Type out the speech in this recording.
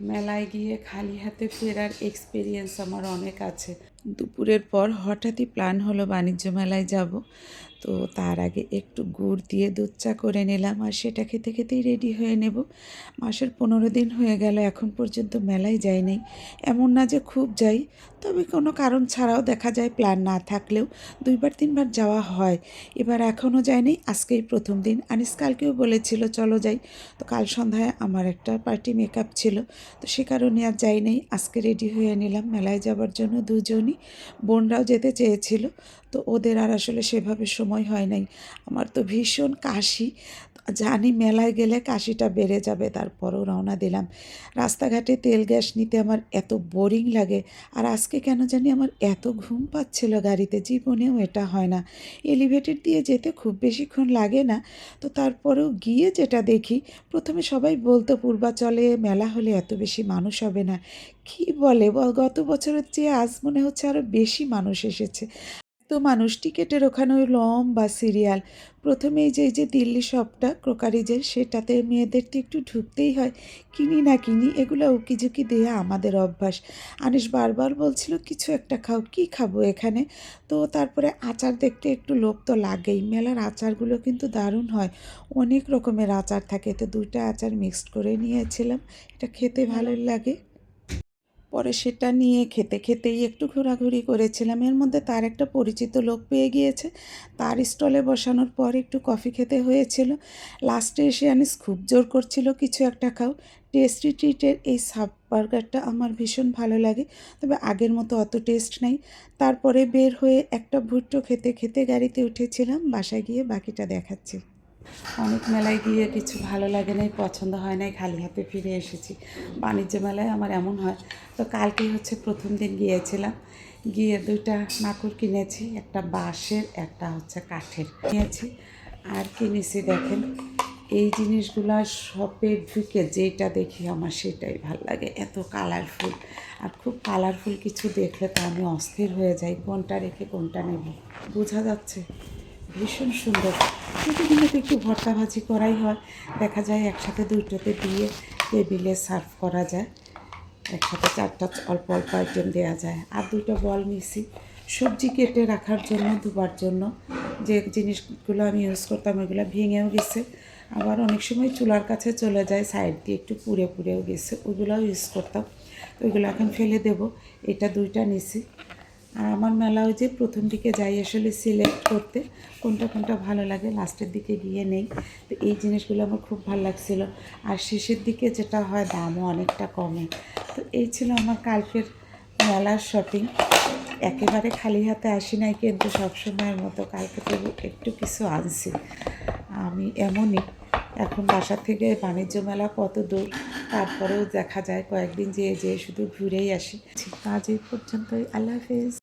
মেলায় গিয়ে খালি হাতে ফেরার এক্সপিরিয়েন্স আমার অনেক আছে। দুপুরের পর হঠাৎই প্ল্যান হলো বাণিজ্য মেলায় যাব। তো তার আগে একটু গুড় দিয়ে দুধ চা করে নিলাম আর সেটা খেতে খেতেই রেডি হয়ে নেব। মাসের পনেরো দিন হয়ে গেল, এখন পর্যন্ত মেলায় যাই নাই এমন না যে খুব যাই, তবে কোনো কারণ ছাড়াও দেখা যায় প্ল্যান না থাকলেও দুইবার তিনবার যাওয়া হয়। এবার এখনও যায়নি আজকেই প্রথম দিন। আনিস কালকেও বলেছিল, চলো যাই। তো কাল সন্ধ্যায় আমার একটা পার্টি মেকআপ ছিল, তো সে কারণে আর যাই নাই আজকে রেডি হয়ে নিলাম, মেলায় যাবার জন্য দুজনই। বোনরাও যেতে চেয়েছিল, তো ওদের আর আসলে সেভাবে সময় হয় নাই। আমার তো ভীষণ কাশি। জানি মেলায় গেলে কাশিটা বেড়ে যাবে, তারপরও রওনা দিলাম। রাস্তাঘাটে তেল গ্যাস নিতে আমার এত বোরিং লাগে, আর আজকে কেন জানি আমার এত ঘুম পাচ্ছিল গাড়িতে, জীবনেও এটা হয় না। এলিভেটেড দিয়ে যেতে খুব বেশিক্ষণ লাগে না, তো তারপরেও গিয়ে যেটা দেখি, প্রথমে সবাই বলতো, পূর্বাচলে মেলা হলে এত বেশি মানুষ হবে না। কি বল? গত বছরের চেয়ে আজ মনে হচ্ছে আরও বেশি মানুষ এসেছে। তো মানুষ টিকেটের ওখানে ওই লম্বা সিরিয়াল। প্রথমেই যে যে দিল্লি শপটা ক্রোকারিজের, সেটাতে মেয়েদের তো একটু ঢুকতেই হয়। কিনি না কিনি, এগুলো উকিঝুঁকি দেয়া আমাদের অভ্যাস। আনিস বারবার বলছিল, কিছু একটা খাও, কি খাব এখানে? তো তারপরে আচার দেখতে একটু লোভ তো লাগেই। মেলার আচারগুলো কিন্তু দারুণ হয়। অনেক রকমের আচার থাকে। তো দুইটা আচার মিক্সড করে নিয়েছিলাম। এটা খেতে ভালো লাগে। পরে সেটা নিয়ে খেতে খেতেই একটু ঘোরাঘুরি করেছিলাম। এর মধ্যে তার একটা পরিচিত লোক পেয়ে গিয়েছে। তার স্টলে বসানোর পর একটু কফি খেতে হয়েছিল। লাস্টে এসে আনিস খুব জোর করছিল কিছু একটা খাও। টেস্টি ট্রিটের এই সাব বার্গারটা আমার ভীষণ ভালো লাগে। তবে আগের মতো অত টেস্ট নাই। তারপরে বের হয়ে একটা ভুট্টো খেতে খেতে গাড়িতে উঠেছিলাম। বাসায় গিয়ে বাকিটা দেখাচ্ছি। অনেক মেলায় গিয়ে কিছু ভালো লাগে নাই, পছন্দ হয় নাই, খালি হাতে ফিরে এসেছি। বাণিজ্য মেলায় আমার এমন হয়, তো কালকেই হচ্ছে প্রথম দিন গিয়েছিলাম। গিয়ে দুইটা নাকুর কিনেছি, একটা বাঁশের, একটা হচ্ছে কাঠের কিনেছি। আর কিনেছি দেখেন, এই জিনিসগুলো শপে ঢুকে যেটা দেখি আমার সেটাই ভালো লাগে, এত কালারফুল। আর খুব কালারফুল কিছু দেখলে তো আমি অস্থির হয়ে যাই, কোনটা রেখে কোনটা নেব, বোঝা যাচ্ছে? ভীষণ সুন্দর। প্রতিদিনে তো একটু ভর্তা ভাজি করাই হয়। দেখা যায় একসাথে দুটোতে দিয়ে টেবিলে সার্ভ করা যায়। একসাথে চারটা অল্প অল্প আইটেম দেওয়া যায়। আর দুটো বল নিছি সবজি কেটে রাখার জন্য দুবার জন্য। যে জিনিসগুলো আমি ইউজ করতাম, ওইগুলো ভেঙেও গেছে। আবার অনেক সময় চুলার কাছে চলে যায়, সাইড দিয়ে একটু পুড়ে পুড়েও গেছে। ওইগুলোও ইউজ করতাম। ওইগুলো এখন ফেলে দেব। এটা দুইটা নিছি। আর আমার মেলা ওই যে প্রথম দিকে যাই আসলে সিলেক্ট করতে, কোনটা কোনটা ভালো লাগে লাস্টের দিকে গিয়ে নেই। তো এই জিনিসগুলো আমার খুব ভালো লাগছিল। আর শেষের দিকে যেটা হয় দামও অনেকটা কমে। তো এই ছিল আমার কালকের মেলার শপিং একেবারে খালি হাতে আসি নাই কিন্তু সবসময়ের মতো কালকে তো একটু কিছু আনছি। আমি এমনই এখন বাসা থেকে বাণিজ্য মেলা কত দূর, তারপরেও দেখা যায় কয়েকদিন যেয়ে যেয়ে শুধু ঘুরেই আসি। আজ এই পর্যন্তই, আল্লাহ হাফেজ।